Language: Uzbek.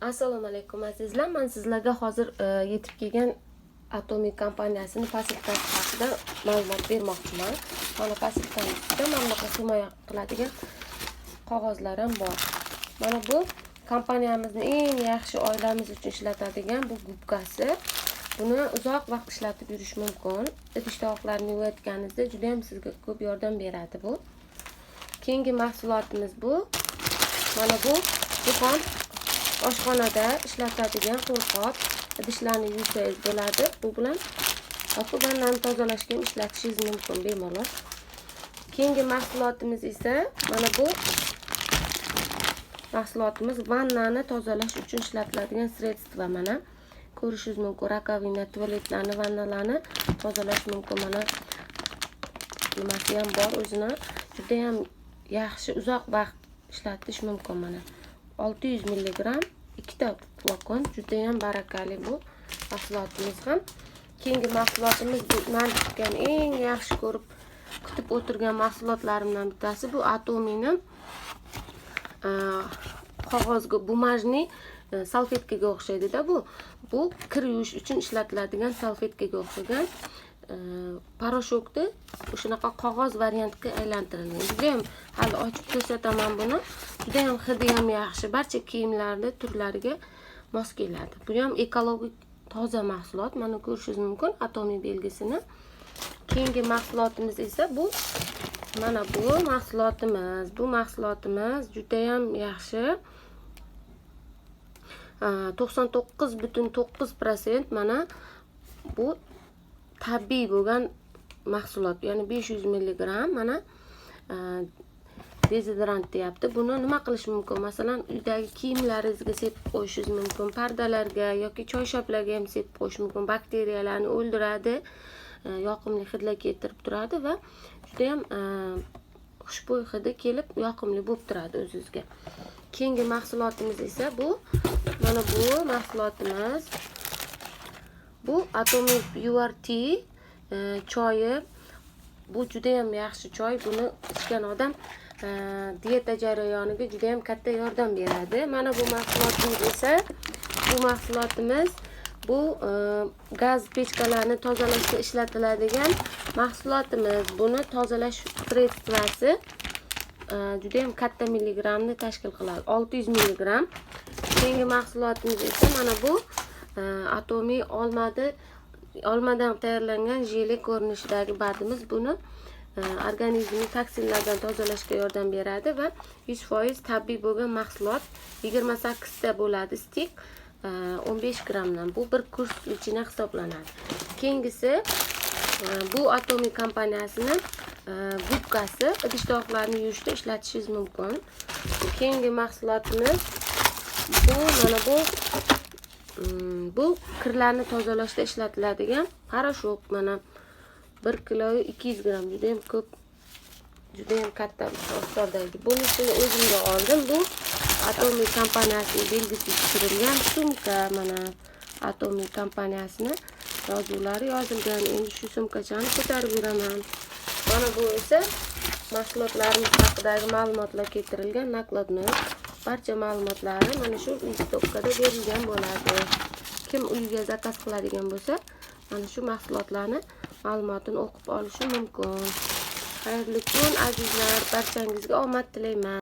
assalomu alaykum azizlar. Man sizlarga hozir e, yetib kelgan atomiy kompaniyasini posilkasi haqida ma'lumot bermoqchiman. Mana posilkani ustida mana bunaqa himoya qiladigan qog'ozlar ham bor. Mana bu kompaniyamizni eng yaxshi oilamiz uchun ishlatadigan bu gubkasi. Buni uzoq vaqt ishlatib yurish mumkin. İdish tovoqlarni yuvayotganingizda juda ham sizga ko'p yordam beradi bu. Keyingi mahsulotimiz bu. Mana bu bu ham oshxonada ishlatadigan qo'lqop idishlarni yuvsangiz bo'ladi. Bu bilan yoki tozalashga ham ishlatishingiz mumkin bemalol. Keyingi mahsulotimiz esa mana bu mahsulotimiz vannani tozalash uchun ishlatiladigan sredstva mana ko'rishingiz mumkin rakovina tualetlarni vannalarni tozalash mumkin. Mana nimasi ham bor o'zini judayam yaxshi uzoq vaqt ishlatish mumkin mana. 600 milligram ikkita flakon judayam barakali bu mahsulotimiz ham. Keyingi mahsulotimiz man tutgan eng yaxshi ko'rib kutib o'tirgan mahsulotlarimdan bittasi bu atomini e, qog'ozga bumajniy e, salfetkaga o'xshaydida bu. Bu kir yuvish uchun ishlatiladigan salfetkaga o'xshagan poroshokni o'shanaqa qog'oz variantga aylantirilgan judayam hali ochib ko'rsataman buni judayam hidi ham yaxshi barcha kiyimlarni turlariga mos keladi bu ham ekologik toza mahsulot mana ko'rishingiz mumkin atomiy belgisini keyingi mahsulotimiz esa bu mana bu mahsulotimiz bu mahsulotimiz judayam yaxshi to'qson to'qqiz butun to'qqiz prosent mana bu tabiiy bo'lgan mahsulot ya'ni 500 milligram mana e, dezodorant deyapti. Buni nima qilish mumkin? Masalan uydagi kiyimlaringizga sepib qo'yishingiz mumkin pardalarga yoki choyshablarga ham sepib qo'yish mumkin bakteriyalarni o'ldiradi e, yoqimli hidlar keltirib turadi va judayam e, xushbo'y hidi kelib yoqimli bo'lib turadi o'zingizga. Keyingi mahsulotimiz esa bu mana bu mahsulotimiz bu atomic urt e, choyi. Bu juda ham yaxshi choy. Buni ichgan odam e, dieta jarayoniga juda ham katta yordam beradi. Mana bu mahsulotimiz esa bu mahsulotimiz bu e, gaz pechkalarni tozalashga ishlatiladigan mahsulotimiz. Buni tozalash sredstvasi juda ham katta milligramni tashkil qiladi. 600 milligram. Keyingi mahsulotimiz esa mana bu atomiy olmadi olmadan tayyorlangan jeli ko'rinishidagi badimiz buni. E, organizmni toksinlardan tozalashga yordam beradi va 100% tabiiy bo'lgan mahsulot 28 ta bo'ladi stik 15 grammdan. Bu bir kurs lichina hisoblanadi. Keyingisi bu atomiy kompaniyasini gubkasi idish tovoqlarni yuvishda ishlatishingiz mumkin. Keyingi mahsulotimiz bu mana bu Mm, bu kirlarni tozalashda ishlatiladigan poroshok mana. 1 kilo 200 gramm juda ham ko'p juda ham katta miqdordagi bunisini o'zimga oldim. Bu atomiy kompaniyasining belgisi tushirilgan sumka mana. Atomiy kompaniyasini yozuvlari yozilgan. Endi shu sumkachani ko'tarib yuraman. Mana bu esa mahsulotlarimiz haqidagi ma'lumotlar keltirilgan nakladnoy barcha ma'lumotlari mana shu listopkada berilgan bo'ladi. Kim uyga zakaz qiladigan bo'lsa mana shu mahsulotlarni ma'lumotini o'qib olishi mumkin. Xayrli kun azizlar. Barchangizga omad tilayman.